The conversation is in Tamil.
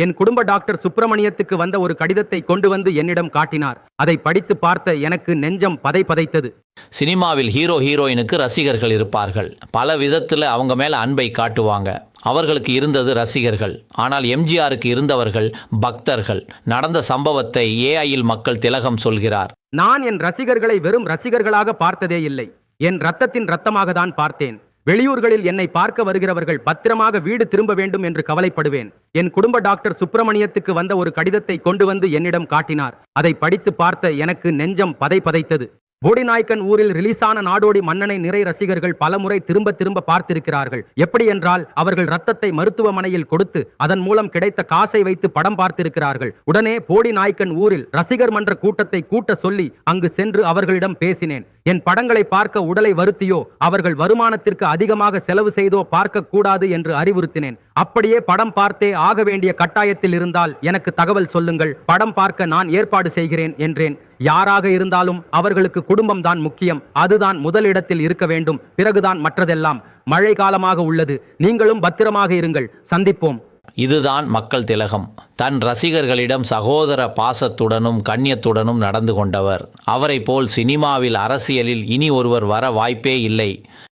என் குடும்ப டாக்டர் சுப்பிரமணியத்துக்கு வந்த ஒரு கடிதத்தை கொண்டு வந்து என்னிடம் காட்டினார். அதை படித்து பார்த்த எனக்கு நெஞ்சம் பதை பதைத்தது. சினிமாவில் ஹீரோ ஹீரோயினுக்கு ரசிகர்கள் இருப்பார்கள். பல விதத்தில் அவங்க மேலே அன்பை காட்டுவாங்க. அவர்களுக்கு இருந்தது ரசிகர்கள். ஆனால் எம்ஜிஆருக்கு இருந்தவர்கள் பக்தர்கள். நடந்த சம்பவத்தை ஏஐயில் மக்கள் திலகம் சொல்கிறார். நான் என் ரசிகர்களை வெறும் ரசிகர்களாக பார்த்ததே இல்லை. என் ரத்தத்தின் ரத்தமாக தான் பார்த்தேன். வெளியூர்களில் என்னை பார்க்க வருகிறவர்கள் பத்திரமாக வீடு திரும்ப வேண்டும் என்று கவலைப்படுவேன். என் குடும்ப டாக்டர் சுப்பிரமணியத்துக்கு வந்த ஒரு கடிதத்தை கொண்டு வந்து என்னிடம் காட்டினார். அதை படித்து பார்த்த எனக்கு நெஞ்சம் பதை பதைத்தது. போடிநாயக்கன் ஊரில் ரிலீஸான நாடோடி மன்னனை நிறை ரசிகர்கள் பலமுறை திரும்ப திரும்ப பார்த்திருக்கிறார்கள். எப்படி என்றால் அவர்கள் ரத்தத்தை மருத்துவமனையில் கொடுத்து அதன் மூலம் கிடைத்த காசை வைத்து படம் பார்த்திருக்கிறார்கள். உடனே போடி நாய்க்கன் ஊரில் ரசிகர் மன்ற கூட்டத்தை கூட்ட சொல்லி அங்கு சென்று அவர்களிடம் பேசினேன். என் படங்களை பார்க்க உடலை வருத்தியோ அவர்கள் வருமானத்திற்கு அதிகமாக செலவு செய்தோ பார்க்க கூடாது என்று அறிவுறுத்தினேன். அப்படியே படம் பார்த்தே ஆக வேண்டிய கட்டாயத்தில் இருந்தால் எனக்கு தகவல் சொல்லுங்கள். படம் பார்க்க நான் ஏற்பாடு செய்கிறேன் என்றேன். யாராக இருந்தாலும் அவர்களுக்கு குடும்பம் தான் முக்கியம். அதுதான் முதலிடத்தில் இருக்க வேண்டும். பிறகுதான் மற்றதெல்லாம் மழை காலமாக உள்ளது. நீங்களும் பத்திரமாக இருங்கள். சந்திப்போம். இதுதான் மக்கள் திலகம். தன் ரசிகர்களிடம் சகோதர பாசத்துடனும் கண்ணியத்துடனும் நடந்து கொண்டவர். அவரை போல் சினிமாவில் அரசியலில் இனி ஒருவர் வர வாய்ப்பே இல்லை.